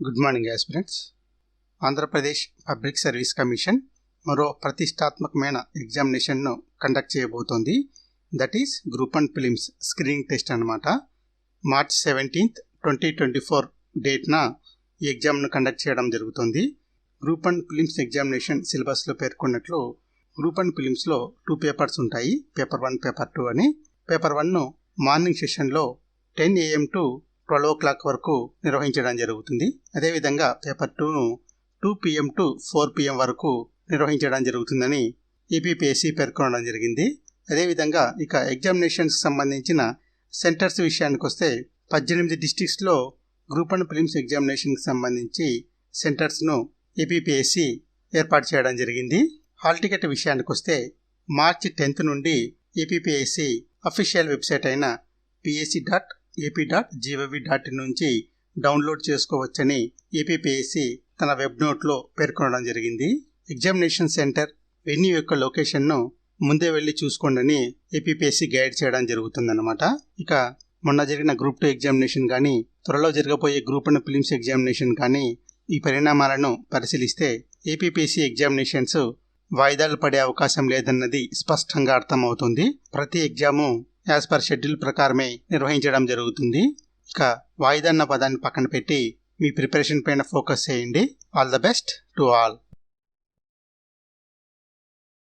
Good morning aspirants Andhra Pradesh public service commission మరో ప్రతిష్టాత్మకమైన ఎగ్జామినేషన్ను కండక్ట్ చేయబోతోంది. That is group and films screening test అనమాట March seventeenth twenty twenty four డేట్న ఈ ఎగ్జామ్ను conduct చేయడం జరుగుతుంది. గ్రూప్ అండ్ ఫిలిమ్స్ ఎగ్జామినేషన్ సిలబస్లో పేర్కొన్నట్లు గ్రూప్ అండ్ ఫిలిమ్స్లో టూ పేపర్స్ ఉంటాయి. పేపర్ వన్ పేపర్ టూ అని. పేపర్ వన్ను మార్నింగ్ సెషన్లో ten AM to twelve o'clock వరకు నిర్వహించడం జరుగుతుంది. అదేవిధంగా paper టూను two PM to four PM వరకు నిర్వహించడం జరుగుతుందని ఏపీపీఎస్సీ పేర్కొనడం జరిగింది. అదేవిధంగా ఇక ఎగ్జామినేషన్స్కి సంబంధించిన సెంటర్స్ విషయానికి వస్తే పద్దెనిమిది డిస్టిక్స్లో గ్రూప్ అండ్ ఫిలిమ్స్ ఎగ్జామినేషన్కి సంబంధించి సెంటర్స్ను ఏపీపీఎస్సీ ఏర్పాటు చేయడం జరిగింది. హాల్ టికెట్ విషయానికి వస్తే మార్చి టెన్త్ నుండి ఏపీపీఎస్సీ అఫీషియల్ వెబ్సైట్ అయిన PSC dot AP dot GOV dot in నుంచి డౌన్లోడ్ చేసుకోవచ్చని ఏపీపీఎస్సి తన వెబ్ నోట్లో పేర్కొనడం జరిగింది. ఎగ్జామినేషన్ సెంటర్ వెన్యూ యొక్క లొకేషన్ను ముందే వెళ్ళి చూసుకోండి ఏపీపీఎస్సి గైడ్ చేయడం జరుగుతుందన్నమాట. ఇక మొన్న జరిగిన గ్రూప్ టూ ఎగ్జామినేషన్ కానీ త్వరలో జరగబోయే గ్రూప్ అండ్ ఫిలిమ్స్ ఎగ్జామినేషన్ కానీ ఈ పరిణామాలను పరిశీలిస్తే ఏపీపీఎస్సి ఎగ్జామినేషన్స్ వాయిదాలు పడే అవకాశం లేదన్నది స్పష్టంగా అర్థమవుతుంది. ప్రతి ఎగ్జాము యాజ్ పర్ షెడ్యూల్ ప్రకారమే నిర్వహించడం జరుగుతుంది. ఇక వాయిదా అన్న పదాన్ని పక్కన పెట్టి మీ ప్రిపరేషన్ పైన ఫోకస్ చేయండి. All the best to all.